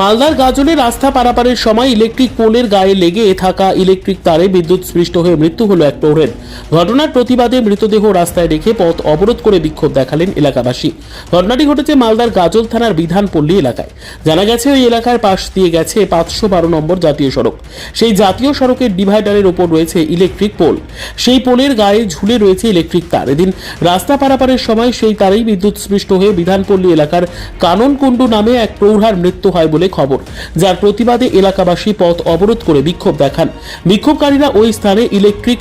মালদার গাজলে রাস্তা পারাপারের সময় ইলেকট্রিক পোলের গায়ে লেগে থাকা ইলেকট্রিক তারে বিদ্যুৎ স্পৃষ্ট হয়ে মৃত্যু হলো এক প্রৌঢ়ের ঘটনার প্রতিবাদে মৃতদেহ রাস্তায় রেখে পথ অবরোধ করে বিক্ষোভ দেখালেন এলাকাবাসী। ঘটনাটি ঘটেছে মালদার গাজল থানার বিধানপল্লী এলাকায়। জানা গেছে, ওই এলাকার পাশ দিয়ে গেছে পাঁচশো বারো নম্বর জাতীয় সড়ক। সেই জাতীয় সড়কের ডিভাইডারের ওপর রয়েছে ইলেকট্রিক পোল। সেই পোলের গায়ে ঝুলে রয়েছে ইলেকট্রিক তার। এদিন রাস্তা পারাপারের সময় সেই তারেই বিদ্যুৎ স্পৃষ্ট হয়ে বিধানপল্লী এলাকার কাননকুণ্ডু নামে এক প্রৌঢ়ার মৃত্যু হয় বলে খবর যার প্রতিবাদে এলাকাবাসী পথ অবরোধ করে বিক্ষোভ দেখান। বিক্ষোভকারীরা ওই স্থানে ইলেকট্রিক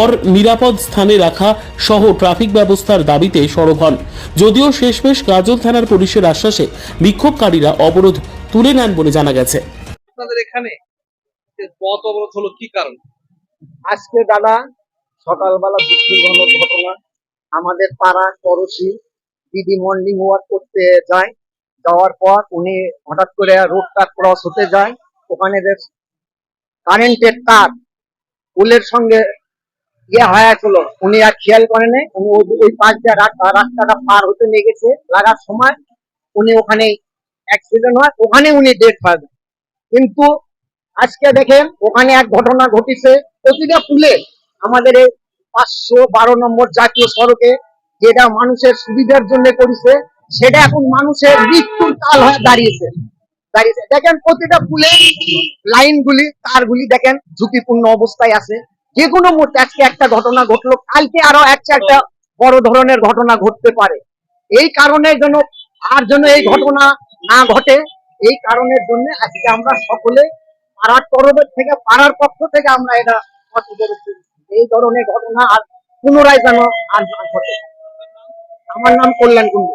অর নিরাপদ স্থানে রাখা সহ ট্রাফিক ব্যবস্থার দাবিতে সরব হন। যদিও শেষমেশ গাজল থানার পুলিশের আশ্বাসে বিক্ষোভকারীরা অবরোধ তুলে নেন বলে জানা গেছে। আপনাদের এখানে পথ অবরোধ হলো কি কারণ? আজকে দাদা সকালবেলা দুঃখজনক ঘটনা। আমাদের পাড়া পড়োশি দিদি মর্নিং ওয়াক করতে যায়। যাওয়ার পর উনি হঠাৎ করে রোডটা ক্রস হতে যায়। ওখানে কারেন্টের তার, পুলের সঙ্গে ইয়ে হয়েছিল উনি আর খেয়াল করেনি উনি ওই পাশ দিয়ে রাস্তাটা পার হতে লেগেছে লাগার সময় উনি ওখানে অ্যাক্সিডেন্ট হয়। ওখানে উনি ডেট পাবেন কিন্তু আজকে দেখেন, ওখানে এক ঘটনা ঘটেছে। প্রতিটা পুলে আমাদের এই পাঁচশো বারো নম্বর জাতীয় সড়কে যেটা মানুষের সুবিধার জন্য করেছে সেটা এখন মানুষের মৃত্যুর কাল হয়ে দাঁড়িয়েছে। দাঁড়িয়েছে। দেখেন প্রতিটা পুলে লাইনগুলি, তারগুলি দেখেন ঝুঁকিপূর্ণ অবস্থায় আছে। যে কোনো মুহূর্তে আজকে একটা ঘটনা ঘটলো, কালকে আরও একটা একটা বড় ধরনের ঘটনা ঘটতে পারে। এই কারণের জন্য আর জন্য এই ঘটনা না ঘটে, এই কারণের জন্য আজকে আমরা সকলে পাড়ার তরফের থেকে, পাড়ার পক্ষ থেকে আমরা এটা এই ধরনের ঘটনা আর পুনরায় যেন আর না ঘটে। আমার নাম কল্যাণ কুণ্ডু।